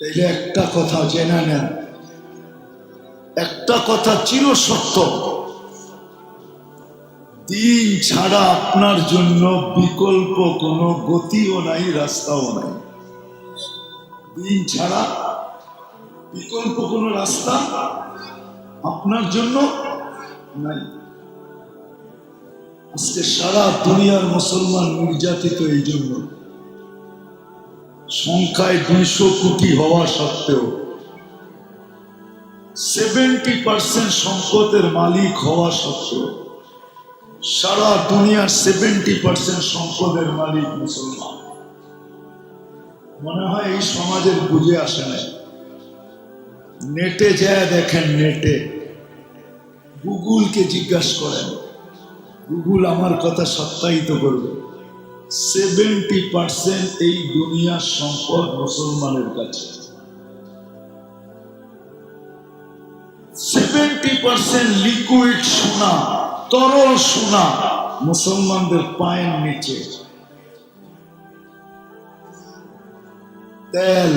তাইলে একটা কথা জেনে নেন। একটা কথা চির সত্য। দিন ছাড়া আপনার জন্য বিকল্প কোনো গতিও নাই, রাস্তাও নাই। দিন ছাড়া বিকল্প কোনো রাস্তা আপনার জন্য নাই। আজকে সারা দুনিয়ার মুসলমান নির্যাতিত এই জন্য। সংখ্যায় দুইশো কোটি হওয়া সত্ত্বেও সেভেন্টি পার্সেন্ট সম্পদের মালিক হওয়া সত্ত্বেও সারা দুনিয়ার সেভেন্টি পার্সেন্ট সম্পদের মালিক মুসলমান। মনে হয় এই সমাজের বুঝে আসে না নেটে যায় দেখেন নেটে। গুগলকে জিজ্ঞাসা করেন, গুগল আমার কথা সত্যায়িত করবে। সেভেন্টি পার্সেন্ট এই দুনিয়ার সম্পদ মুসলমানের কাছে। সেভেন্টি পার্সেন্ট লিকুইড সোনা, তরল সোনা মুসলমানদের পায়ের নিচে। তেল,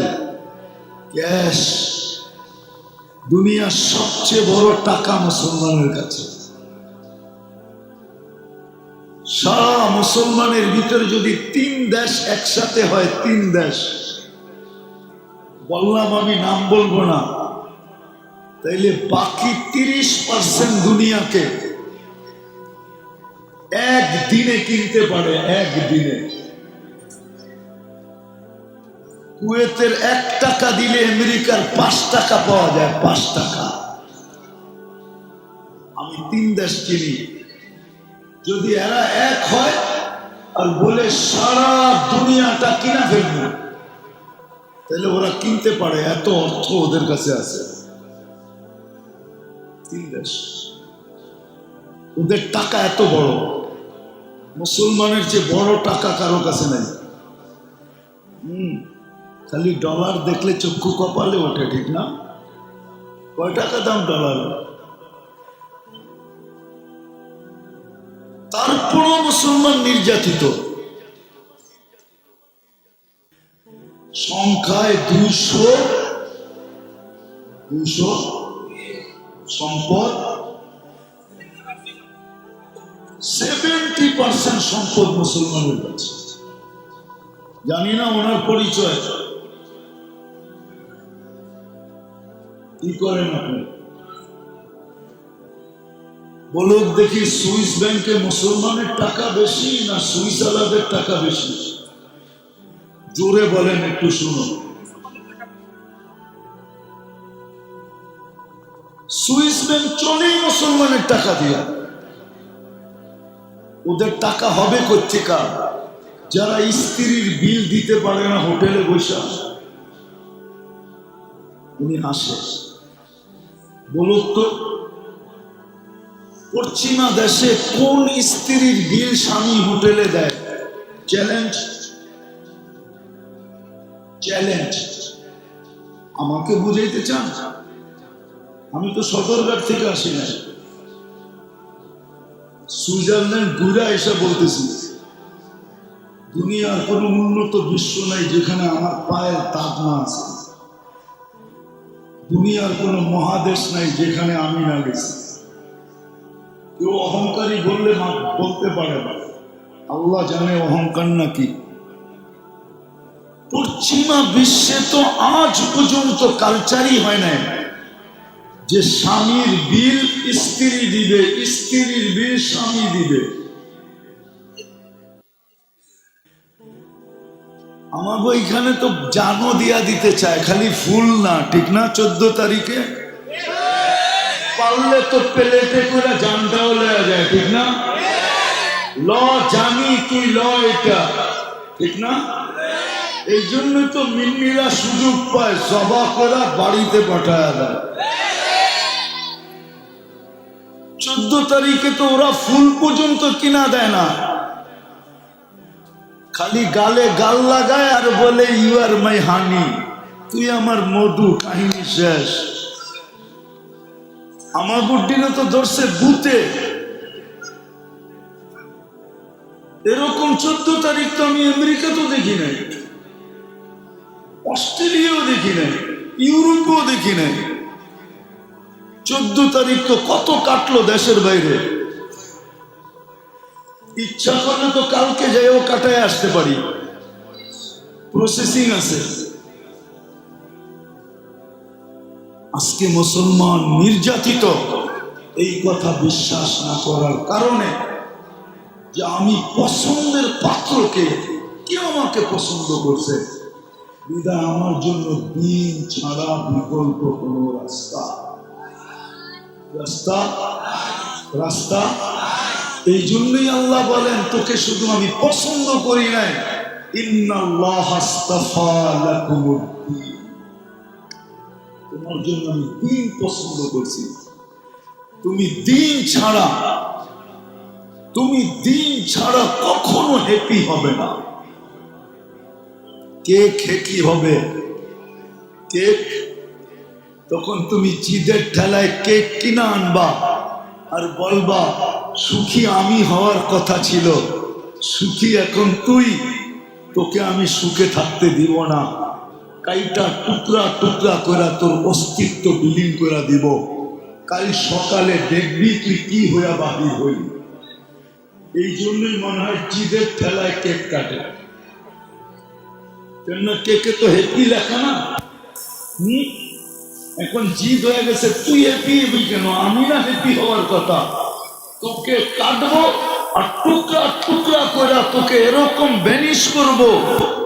গ্যাস, দুনিয়ার সবচেয়ে বড় টাকা মুসলমানের কাছে। সারা মুসলমানের ভিতরে যদি তিন দেশ একসাথে হয়, তিন দেশ। বললাম আমি, নাম বলব না। তাইলে বাকি তিরিশ পার্সেন্ট দুনিয়াকে একদিনে কিনতে পারে, একদিনে। কুয়েতের এক টাকা দিলে আমেরিকার পাঁচ টাকা পাওয়া যায়, পাঁচ টাকা। আমি তিন দেশ কিনি যদি এরা এক হয়, আর বলে সারা দুনিয়াটা কিনা ফেলব, তাহলে ওরা কিনতে পারে, এত অর্থ ওদের কাছে আছে। তিন দেশ। ওদের টাকা এত বড়, মুসলমানের যে বড় টাকা কারও কাছে নাই। হম, খালি ডলার দেখলে চক্ষু কপালে ওঠে, ঠিক না? কয় টাকা দাম ডলার তারপরও মুসলমান নির্যাতিত। সংখ্যায় দুইশো দুইশো সম্পদ। সেভেন্টি পার্সেন্ট সম্পদ মুসলমানের কাছে। জানি না ওনার পরিচয়। কি করেন আপনি? বলুক দেখি সুইস ব্যাংকে মুসলমানের টাকা বেশি না সুইস আলাদের টাকা বেশি? জোরে বলেন একটু শুনুন। সুইস ব্যাংক চলেই মুসলমানের টাকা দিয়া। ওদের টাকা হবে কোথেকা যারা স্ত্রীর বিল দিতে পারে না হোটেলে বসে। উনি হাসে বলুক তো পশ্চিমা দেশে কোন স্ত্রীর বিল স্বামী হোটেলে দেয়? চ্যালেঞ্জ চ্যালেঞ্জ আমাকে বুঝাইতে চান? আমি তো সদরঘাট থেকে আসি না সুইজারল্যান্ড ঘুরে এসে বলতেছি, দুনিয়ার কোনো উন্নত বিশ্ব নাই যেখানে আমার পায়ের তাপ না আছে। দুনিয়ার কোনো মহাদেশ নাই যেখানে আমি না গেছি। কেউ অহংকারী বললে বলতে পারে না। আল্লাহ জানে অহংকার নাকি। পশ্চিমা বিশ্বে তো আজ পর্যন্ত কালচারই হয় না যে স্বামীর বিল স্ত্রী দিবে, স্ত্রীর বিল স্বামী দিবে। আমাকে ওইখানে তো জানো দিয়া দিতে চায়, খালি ফুল না, ঠিক না? চোদ্দ তারিখে? পারলে তো প্লেটে করে জানটাও লেয়া যায় ঠিক না? ল জানি তুই ল এটা ঠিক না? এই জন্য তো মিন্নিরা সুযোগ পায় সভা করা বাড়িতে পাঠায় দেয়। চোদ্দ তারিখে তো ওরা ফুল পর্যন্ত কিনা দেয় না। খালি গালে গাল লাগায় আর বলে ইউ আর মাই হানি তুই আমার মধু কাহিনী শেষ। আমার বুদ্ধিনে তো ধরছে ভূতে। এরকম চোদ্দ তারিখ তো আমি আমেরিকা তো দেখি নাই। অস্ট্রেলিয়াও দেখি নাই। ইউরোপও দেখি নাই। চোদ্দ তারিখ তো কত কাটলো দেশের বাইরে। ইচ্ছা করলে তো কালকে যাইও কাটায় আসতে পারি। প্রসেসিং আছে। আজকে মুসলমান নির্যাতিত। এই কথা বিশ্বাস না করার কারণে যে আমি পছন্দের পাত্রকে কে আমাকে পছন্দ করছে বিদায় আমার জন্য দিন ছাড়া বিকল্প কোন রাস্তা। রাস্তা? রাস্তা? এই জন্যই আল্লাহ বলেন, তোকে শুধু আমি পছন্দ করি নাই। ইন্নাল্লাহ আস্তাফা লাকুমুদ্দিন তোমার জন্য আমি দিন পছন্দ করছি। তুমি দিন ছাড়া, তুমি দিন ছাড়া কখনো হ্যাপি হবে না। কেক হ্যাপি হবে। কেক, তখন তুমি জিদের ঠেলায় কেক কিনা আনবা আর বলবা, সুখী আমি হওয়ার কথা ছিল। সুখী এখন তুই, তোকে আমি সুখে থাকতে দিব না। কাইটা টুকরা টুকরা করে তোর অস্তিত্ব বিলীন করে দিব। কাল সকালে দেখবি তুই কি হইয়া বাহির হই এই জন্যই মনে হয় জিদের ঠেলায় কেক কাটে। কেকে তো হ্যাপি লেখা না? এখন জিদ হয়ে গেছে, তুই হবি কেন? আমি না হ্যাপি হওয়ার কথা। তোকে কাটবো। আর টুকরা টুকরা করে তোকে এরকম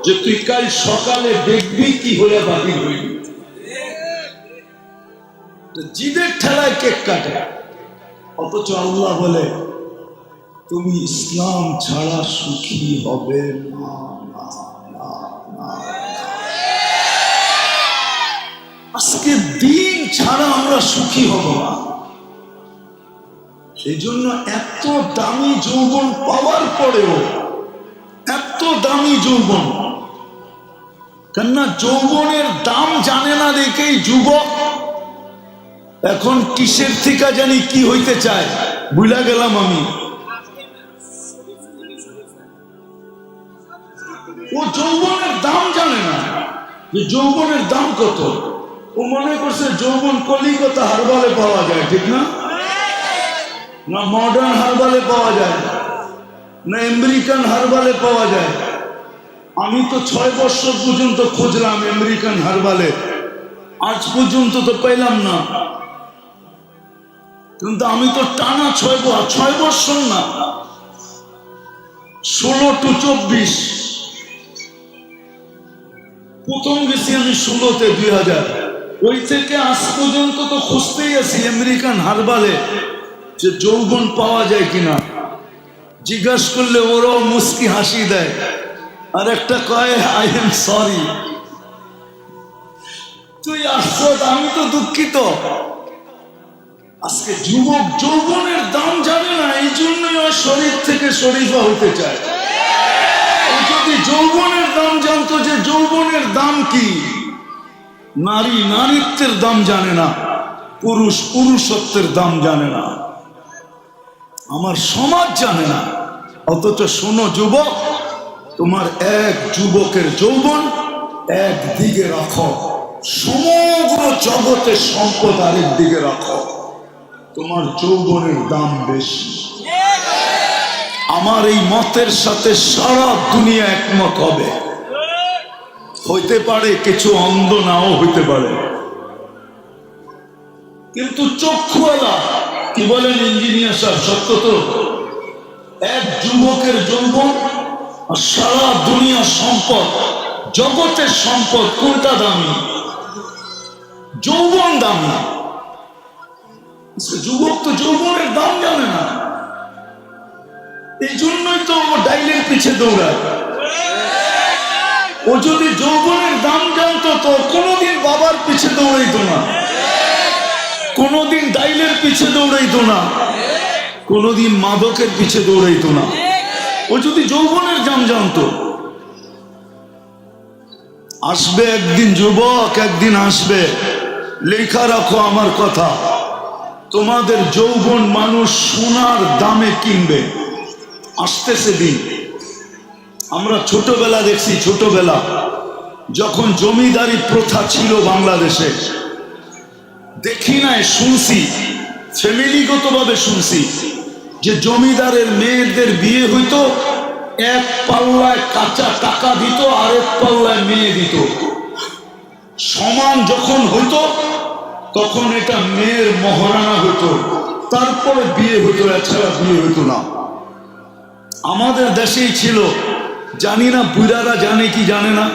যে তুই কাল সকালে কি কেক কাটে। অথচ বলে, তুমি ইসলাম ছাড়া সুখী হবে। আজকে দিন ছাড়া আমরা সুখী হব না। সেই জন্য এত দামি যৌবন পাওয়ার পরেও, এত দামি যৌবন। কেননা যৌবনের দাম জানে না দেখেই যুবক, এখন কিসের থেকে জানি কি হইতে চায় বুঝলা গেলাম আমি। ও যৌবনের দাম জানে না যে যৌবনের দাম কত। ও মনে করছে যৌবন কলিকতা হারবারে পাওয়া যায়, ঠিক না? না মডার্ন হারবালে পাওয়া যায়, না আমেরিকান হারবালে পাওয়া যায়। আমি তো ছয় বছর পর্যন্ত খুঁজলাম আমেরিকান হারবালে আজ পর্যন্ত তো পেলাম না। কিন্তু আমি তো টানা ছয় ছয় বছর না। ষোলো টু চব্বিশ। প্রথম গেছি আমি ষোলোতে দুই হাজার। ওই থেকে আজ পর্যন্ত তো খুঁজতেই আছি আমেরিকান হারবালে যে যৌবন পাওয়া যায় কিনা। জিজ্ঞাসা করলে ওরাও মুস্কি হাসি দেয়। আর একটা কয় আই এম সরি তুই আসছ আমি তো দুঃখিত। আজকে যুবক যৌবনের দাম জানে না, এই জন্যই ওর শরীর থেকে শরীফা হতে চায়। যদি যৌবনের দাম জানতো যে যৌবনের দাম কি, নারী নারীত্বের দাম জানে না, পুরুষ পুরুষত্বের দাম জানে না। আমার সমাজ জানে না। অথচ শোনো যুবক, তোমার এক যুবকের যৌবন এক দিকে রাখো। সমগ্র জগতের সম্পদ আরেক দিকে রাখো। তোমার যৌবনের দাম বেশি। আমার এই মতের সাথে সারা দুনিয়া একমত হবে। হইতে পারে কিছু অন্ধ নাও হইতে পারে। কিন্তু চক্ষুওয়ালা কি বলেন, ইঞ্জিনিয়ার সাহেব, সত্য তো? এক যুবকের আর সারা দুনিয়া সম্পদ, জগতের সম্পদ কোনটা দামি? যৌবন দামি। যুবক তো যৌবনের দাম জানে না। এই জন্যই তো ডাইলের পিছে দৌড়ায়। ও যদি যৌবনের দাম জানতো, তো কোনোদিন বাবার পিছে দৌড়াইতো না। কোনোদিন ডাইলের পিছে দৌড়াইতো না। কোনোদিন মাদকের পিছে দৌড়াইতো না। ও যদি যৌবনের জাম জানতো। আসবে একদিন যুবক, একদিন আসবে। লেখা রাখো আমার কথা। তোমাদের যৌবন মানুষ সোনার দামে কিনবে। আসতেছে দিন। আমরা ছোটবেলা দেখছি, ছোটবেলা। যখন জমিদারি প্রথা ছিল বাংলাদেশে দেখি নাই, শুনছি। ফ্যামিলিগতভাবে শুনছি যে জমিদারের মেয়েদের বিয়ে হইতো, এক পাল্লায় কাঁচা টাকা দিত আর এক পাল্লায় মেয়ে দিত। সমান যখন হইতো, তখন এটা মেয়ের মহারানা হইতো। তারপরে বিয়ে হইতো, এছাড়া বিয়ে হইতো না। আমাদের দেশেই ছিল, জানি না বুড়ারা জানে কি জানে না।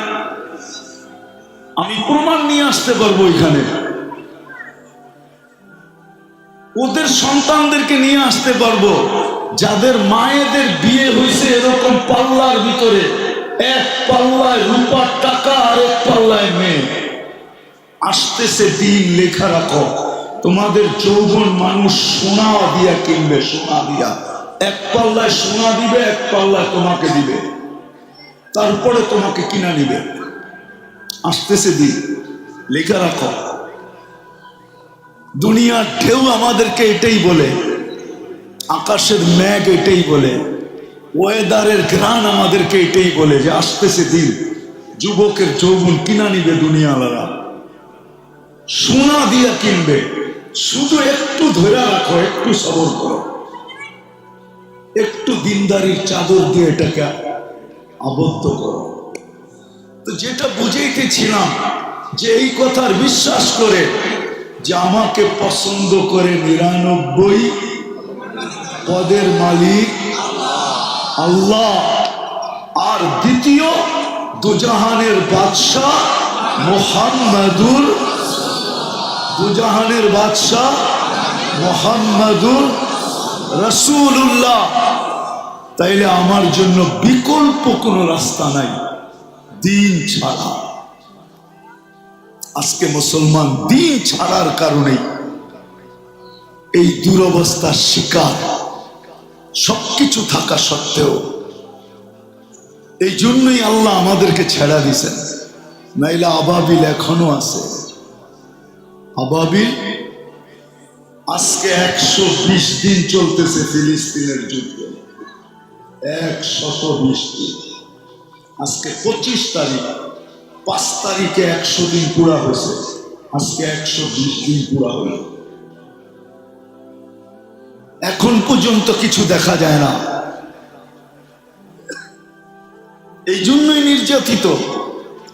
আমি প্রমাণ নিয়ে আসতে পারব এখানে। ওদের সন্তানদেরকে নিয়ে আসতে পারব। যাদের মায়েদের বিয়ে হয়েছে এরকম পাল্লার ভিতরে, এক পাল্লায় রূপার টাকা আর এক পাল্লায় মেয়ে। আসতেছে দিন লেখা রাখো। তোমাদের যৌবন মানুষ সোনা দিয়া কিনবে, সোনা দিয়া। এক পাল্লায় সোনা দিবে, এক পাল্লায় তোমাকে দিবে। তারপরে তোমাকে কিনা নিবে। আসতেছে দিন। লেখা রাখো। দুনিয়ার ঢেউ আমাদেরকে এটাই বলে, আকাশের ম্যাগ এটাই বলে ওয়েদারের ঘ্রাণ আমাদেরকে এটাই বলে যে আসতেছে দিন, যুবকের যৌবন কিনা নিবে দুনিয়ালারা সোনা দিয়া কিনবে, শুধু একটু ধরে রাখো, একটু সবর করো। একটু দিনদারির চাদর দিয়ে এটাকে আবদ্ধ করো। তো যেটা বুঝাইতেছিলাম যে এই কথার বিশ্বাস করে যে আমাকে পছন্দ করে নিরানব্বই পদের মালিক আল্লাহ। আর দ্বিতীয়, দুজাহানের বাদশাহ মোহাম্মদুর দুজাহানের বাদশাহ মোহাম্মদুর রসুল্লাহ তাইলে আমার জন্য বিকল্প কোনো রাস্তা নাই। দিন ছাড়া। আজকে মুসলমান দিন ছাড়ার কারণে এই দুরবস্থার শিকার সবকিছু থাকা সত্ত্বেও এই জন্যই আল্লাহ আমাদেরকে ছেড়া দিছেন নাইলে আবাবিল এখনও আছে। আবাবিল আজকে একশো বিশ দিন চলতেছে ফিলিস্তিনের যুদ্ধ। একশত বিশ দিন। আজকে পঁচিশ তারিখ। পাঁচ তারিখে একশো দিন পুরা হয়েছে। আজকে একশো বিশ দিন পুরা হলো। এখন পর্যন্ত কিছু দেখা যায় না। এই জন্যই নির্যাতিত।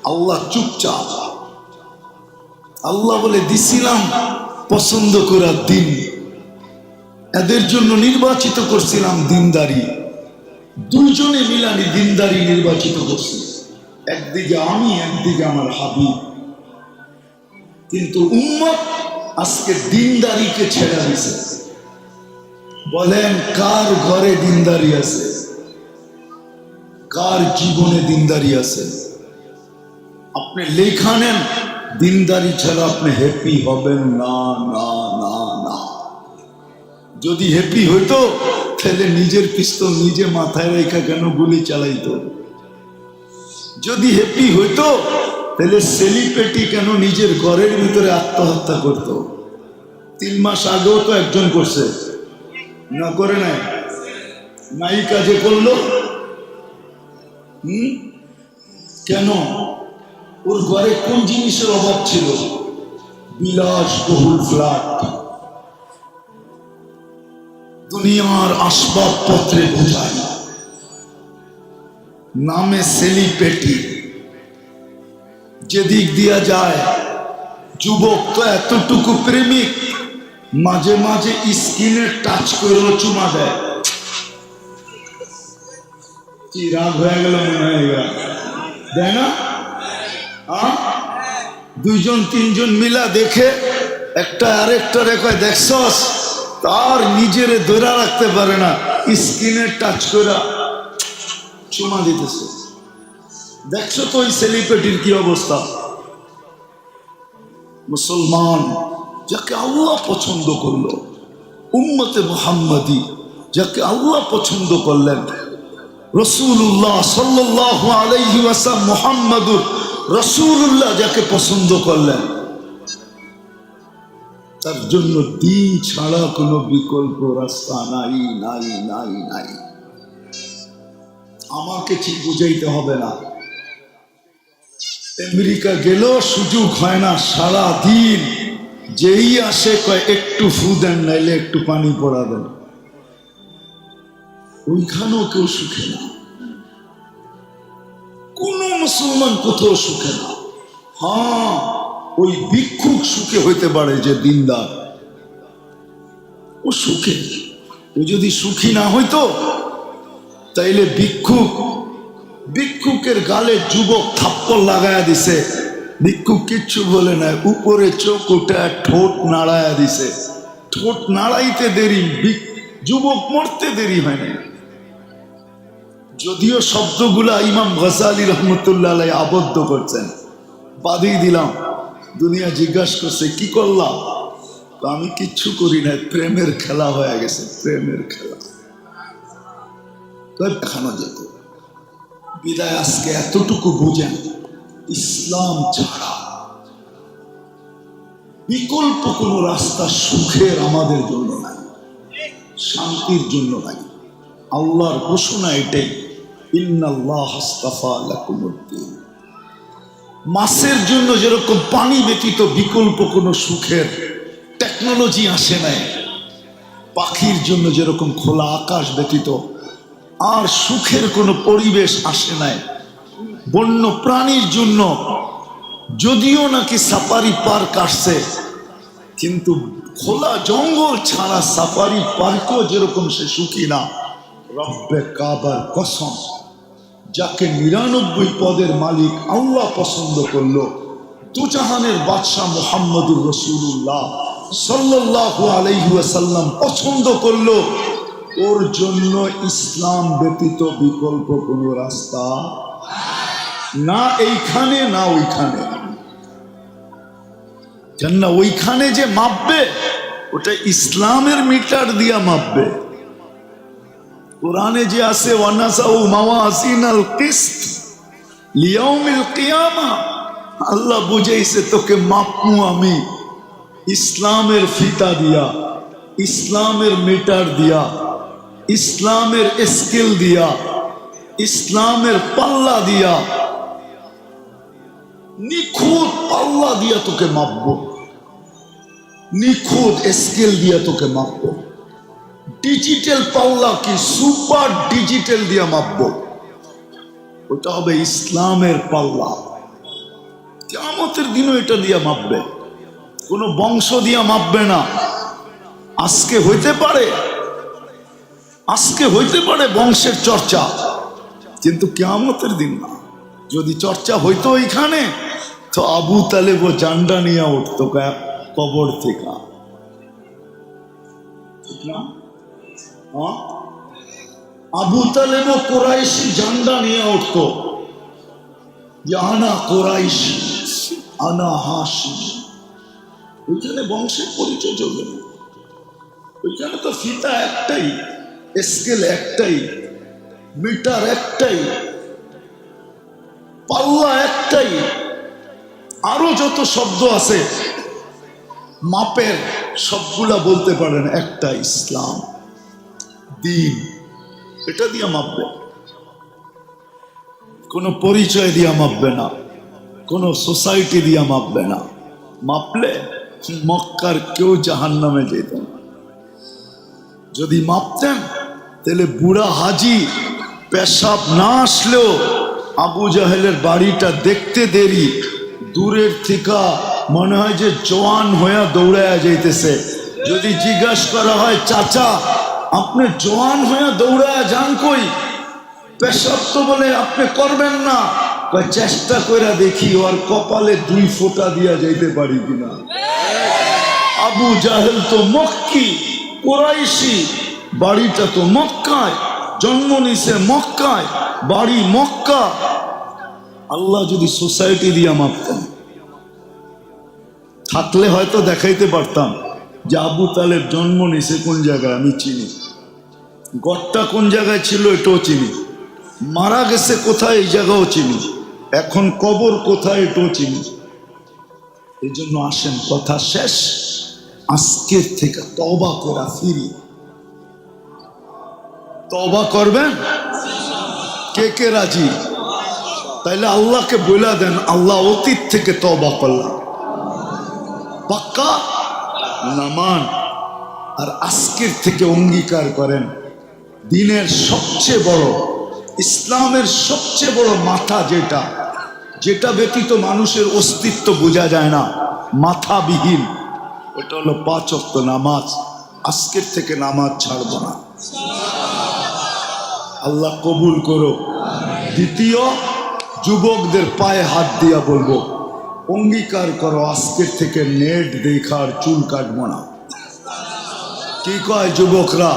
আল্লাহ চুপচাপ। আল্লাহ বলে, দিছিলাম পছন্দ করার দিন। এদের জন্য নির্বাচিত করছিলাম দিনদারি। দুজনে মিলানি দিনদারি নির্বাচিত করছি। একদিকে আমি, একদিকে আমার হাবিব। কিন্তু উম্মত আজকে দিনদারিকে ছেড়ে দিছে বলেন, কার ঘরে দিনদারি আছে? কার জীবনে দিনদারি আছে? আপনি লেখা নেন, দিনদারি ছাড়া আপনি হ্যাপি হবেন না না না না। যদি হ্যাপি হইতো, তাহলে নিজের পিস্তল নিজে মাথায় রেখা কেন গুলি চালাইতো? যদি হ্যাপি হইতো, তাহলে সেলিপেটি কেন নিজের ঘরের ভিতরে আত্মহত্যা করত? তিন মাস আগেও তো একজন করছে। না করে নাই? নাই কাজে করল? হুম? কেন? ওর ঘরে কোন জিনিসের অভাব ছিল? বিলাস বহুল ফ্ল্যাট দুনিয়ার আসবাবপত্রে বোঝায়। নামে সেলিপেটি যেদিক দিয়া যায়, যুবক তো এতটুকু প্রেমিক, মাঝে মাঝে স্কিনে টাচ করেও চুমা দেয়। কি রাগ হয়ে গেল মনে হয় এবার। দেয় না? দুইজন, তিনজন মিলা দেখে একটা আরেকটা রেখে দেখছস? তার নিজেরে ধরে রাখতে পারে না, স্কিনে টাচ করে। চুমা দিতেছে। দেখছ তো ওই সেলিব্রিটির কি অবস্থা? মুসলমান যাকে আল্লাহ পছন্দ করল, উম্মতে মোহাম্মদী যাকে আল্লাহ পছন্দ করলেন রসুল্লাহ সাল্লাহ আলাইহি ওয়াসাল্লাম মোহাম্মদুর রসুল্লাহ যাকে পছন্দ করলেন, তার জন্য দিন ছাড়া কোনো বিকল্প রাস্তা নাই নাই নাই নাই। আমাকে ঠিক বুঝাইতে হবে না। আমেরিকা গেলেও সুযোগ হয় না সারা দিন যেই আসে কয়, একটু ফু দেন, নাইলে একটু পানি পড়া দেন। ওইখানেও কেউ সুখে না। কোন মুসলমান কোথাও সুখে না। হ্যাঁ ওই ভিক্ষুক সুখে হইতে পারে যে দিনদার। ও সুখে। ও যদি সুখী না হইতো তাইলে ভিক্ষুক, ভিক্ষুকের গালে যুবক থাপ্পড় লাগায়া দিছে। ভিক্ষুক কিচ্ছু বলে না উপরে চোখ উঠে ঠোঁট নাড়ায়া দিছে। ঠোঁট নাড়াইতে দেরি যুবক মরতে দেরি হয় না যদিও শব্দগুলা ইমাম গজালি রহমতুল্লাহ আবদ্ধ করছেন। বাদিয়ে দিলাম, দুনিয়া জিজ্ঞাসা করছে, কি করলাম আমি কিচ্ছু করি না প্রেমের খেলা হয়ে গেছে, প্রেমের খেলা। দেখানো যেত বিদায় আজকে এতটুকু বুঝেন, ইসলাম ছাড়া বিকল্প কোন রাস্তা সুখের আমাদের জন্য নাই, শান্তির জন্য নাই। আল্লাহর ঘোষণা এটাই মাছের জন্য যেরকম পানি ব্যতীত বিকল্প কোনো সুখের টেকনোলজি আসে নাই, পাখির জন্য যেরকম খোলা আকাশ ব্যতীত আর সুখের কোনো পরিবেশ আসে নাই। বন্য প্রাণীর জন্য যদিও নাকি সাফারি পার্ক আসছে, কিন্তু খোলা জঙ্গল ছাড়া সাফারি পার্কও যেরকম সে সুখী না। রব্বে কাবার কসম, যাকে নিরানব্বই পদের মালিক আল্লাহ পছন্দ করল, দুজাহানের বাদশাহ মোহাম্মদুর রসুল্লাহ সাল্লাল্লাহু আলাইহি ওয়াসাল্লাম পছন্দ করল ওর জন্য ইসলাম ব্যতীত বিকল্প কোনো রাস্তা। না এইখানে, না ওইখানে। কেন ওইখানে যে মাপবে, ওটা ইসলামের মিটার দিয়া মাপবে। কোরআনে যে আছে, ওয়ানাসাউ মাওয়াসিন আল্লাহ বুঝাইছে, তোকে মাপমু আমি। ইসলামের ফিতা দিয়া, ইসলামের মিটার দিয়া। ইসলামের স্কেল দিয়া, ইসলামের পাল্লা দিয়া, নিখুঁত পাল্লা দিয়া তোকে মাপবো। নিখুঁত স্কেল দিয়া তোকে মাপবো। ডিজিটাল পাল্লা কি সুপার ডিজিটাল দিয়া মাপবো? ওটা হবে ইসলামের পাল্লা। কেমতের দিনও এটা দিয়া মাপবে। কোনো বংশ দিয়া মাপবে না। আজকে হইতে পারে আজকে হইতে পারে বংশের চর্চা, কিন্তু কেয়ামতের দিন না। যদি চর্চা হইতো ওইখানে তো আবু তালেব জান্ডা নিয়ে উঠতো কবর থেকে। ঠিক না? হ্যাঁ? আবু তালেব কোরাইশি জান্ডা নিয়ে উঠতো। আনা কোরাইশ, আনা হাসি ওইখানে বংশের পরিচয় চলবে না। ওইখানে তো ফিতা একটাই। স্কেল একটাই, মিটার একটাই, পাল্লা একটাই, আরও যত শব্দ আছে, মাপের সবগুলা বলতে পারেন, একটা ইসলাম, দিন, এটা দিয়ে মাপবে। কোনো পরিচয় দিয়া মাপবে না, কোনো সোসাইটি দিয়া মাপবে না। মাপলে মক্কার কেউ জাহান নামে যেত যদি মাপতেন তাহলে বুড়া হাজি পেশাব না আসলেও আবু জাহেলের বাড়িটা দেখতে দেরি। দূরের থেকে মনে হয় যে জোয়ান হইয়া দৌড়াইয়া যাইতেছে। যদি জিজ্ঞাসা করা হয় চাচা আপনি জোয়ান হইয়া দৌড়াইয়া যান কই? পেশাব তো বলে আপনি করবেন না। চেষ্টা করে দেখি ওর কপালে দুই ফোঁটা দিয়া যাইতে পারি কিনা। আবু জাহেল তো মক্কি কোরাইশি। বাড়িটা তো মক্কায়, জন্ম নিছে মক্কায়, বাড়ি মক্কা। আল্লাহ যদি সোসাইটি দিয়া মাপতেন থাকলে হয়তো দেখাইতে পারতাম যে আবু তালেব জন্ম নিছে কোন জায়গায়, আমি চিনি। গড়টা কোন জায়গায় ছিল এটাও চিনি। মারা গেছে কোথায় এই জায়গাও চিনি। এখন কবর কোথায় এটাও চিনি। এই জন্য আসেন, কথা শেষ। আজকের থেকে তবা করা ফিরি। তবা করবেন কে কে রাজি? তাইলে আল্লাহকে বলে দেন, আল্লাহ অতীত থেকে তবা করলাম। পাক্কা? নামান। আর আজকের থেকে অঙ্গীকার করেন, দিনের সবচেয়ে বড়, ইসলামের সবচেয়ে বড় মাথা যেটা যেটা ব্যতীত মানুষের অস্তিত্ব বোঝা যায় না, মাথাবিহীন। ওটা হলো পাঁচ অক্ত নামাজ। আজকের থেকে নামাজ ছাড়ব না। আল্লাহ কবুল করো দ্বিতীয়, যুবকদের পায়ে হাত দিয়া বলব, অঙ্গীকার করো, আজকের থেকে নেট দেখার চুল কাটবো না। কি কয় যুবকরা?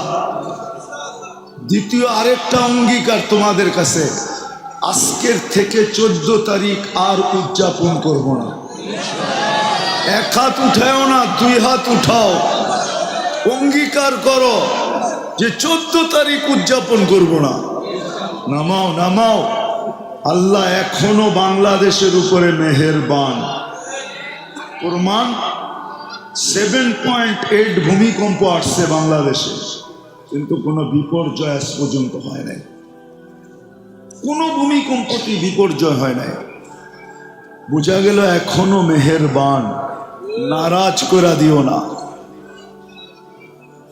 দ্বিতীয়, আরেকটা অঙ্গীকার তোমাদের কাছে, আজকের থেকে চোদ্দ তারিখ আর উদযাপন করব না। এক হাত উঠাও না, দুই হাত উঠাও। অঙ্গীকার করো যে চোদ্দ তারিখ উদযাপন করব না। নামাও নামাও। আল্লাহ এখনও বাংলাদেশের উপরে মেহেরবান। প্রমাণ সেভেন পয়েন্ট এইট ভূমিকম্প আসছে বাংলাদেশে, কিন্তু কোনো বিপর্যয় আজ পর্যন্ত হয় নাই। কোনো ভূমিকম্পটি বিপর্যয় হয় নাই। বোঝা গেল এখনও মেহেরবান। নারাজ করে দিও না।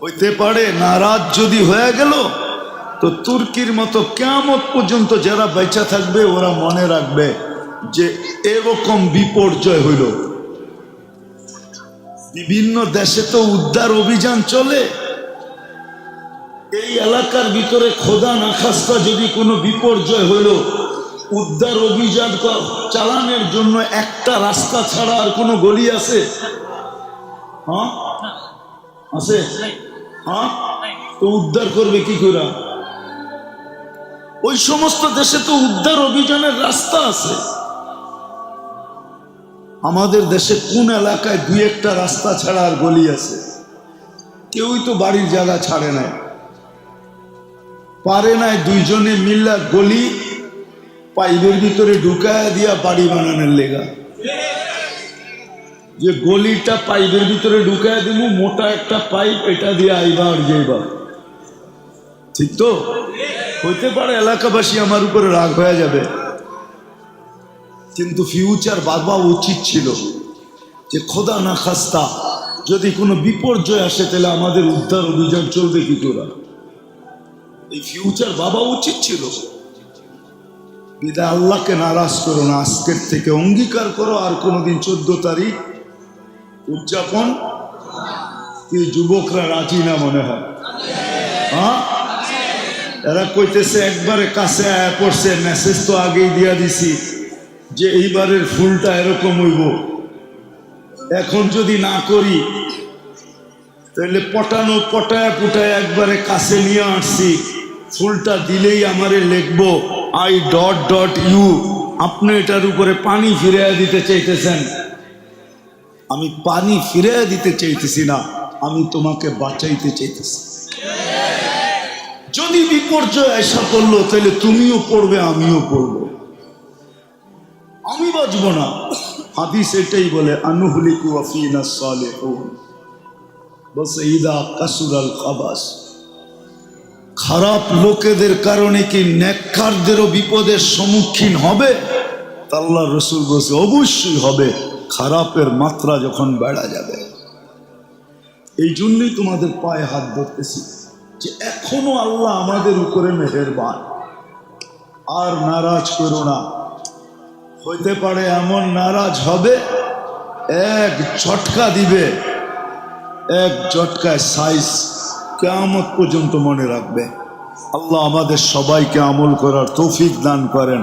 হইতে পারে, নারাজ যদি হয়ে গেল, তো তুর্কির মতো কেমন পর্যন্ত যারা বেঁচা থাকবে, ওরা মনে রাখবে যে এরকম বিপর্যয় হইল। বিভিন্ন দেশে তো উদ্ধার অভিযান চলে। এই এলাকার ভিতরে খোদা নাখাস্তা যদি কোনো বিপর্যয় হইল, উদ্ধার অভিযান চালানোর জন্য একটা রাস্তা ছাড়া আর কোনো গলি আছে? হ্যাঁ? আছে? হ্যাঁ? তো উদ্ধার করবে কি করে ওই সমস্ত দেশে তো উদ্ধার অভিযানের রাস্তা আছে। আমাদের দেশে কোন এলাকায় দুই একটা রাস্তা ছাড়া আর গলি আছে? কেউই তো বাড়ির জায়গা ছাড়ে নাই। পারে নাই দুইজনে মিল্লা গলি, পাইপের ভিতরে ঢুকায় দিয়া বাড়ি বানানোর লেগা। যে গলিটা পাইপের ভিতরে ঢুকায় দিব মোটা একটা পাইপ, এটা দিয়ে আইবা আর যাইবা। ঠিক তো? হইতে পারে এলাকাবাসী আমার উপরে রাগ হয়ে যাবে। কিন্তু ফিউচার বাবা উচিত ছিল যে খোদা না খাস্তা, যদি কোনো বিপর্যয় আসে তাহলে আমাদের উদ্ধার অভিযান চলবে কি করে? এই ফিউচার বাবা উচিত ছিল। বিদায় আল্লাহকে নারাজ করো না, আজকের থেকে অঙ্গীকার করো, আর কোনোদিন চোদ্দ তারিখ উদযাপন? কি যুবকরা রাজি না মনে হয়? হ্যাঁ? এরা কইতেছে, একবারে কাছে আয়া পড়ছে মেসেজ তো আগেই দিয়া দিছি যে এইবারের ফুলটা এরকম হইব। এখন যদি না করি তাহলে পটানো, পটায় পুটায় একবারে কাছে নিয়ে আসছি। ফুলটা দিলেই আমারে লিখব আই ডট ডট ইউ আপনি এটার উপরে পানি ফিরিয়ে দিতে চাইতেছেন। আমি পানি ফিরে দিতে চাইতেছি না, আমি তোমাকে বাঁচাইতে চাইতেছি। যদি বিপর্যয় এসা করল তাহলে তুমিও পড়বে, আমিও পড়ব। আমি বাঁচব না। হাদিস এটাই বলে, আনুহলিকু আফিনা সালেহুন। বস ইদা কাসুরাল খাবাস। খারাপ লোকেদের কারণে কি নেককারদেরও বিপদের সম্মুখীন হবে? তা আল্লাহ রসুল বলছে, অবশ্যই হবে। খারাপের মাত্রা যখন বেড়া যাবে, এই জন্যই তোমাদের পায়ে হাত ধরতেছি যে এখনও আল্লাহ আমাদের উপরে মেহেরবান। আর নারাজ করো না। হইতে পারে এমন নারাজ হবে, এক ঝটকা দিবে, এক ঝটকায় সাইজ কেয়ামত পর্যন্ত মনে রাখবে। আল্লাহ আমাদের সবাইকে আমল করার তৌফিক দান করেন।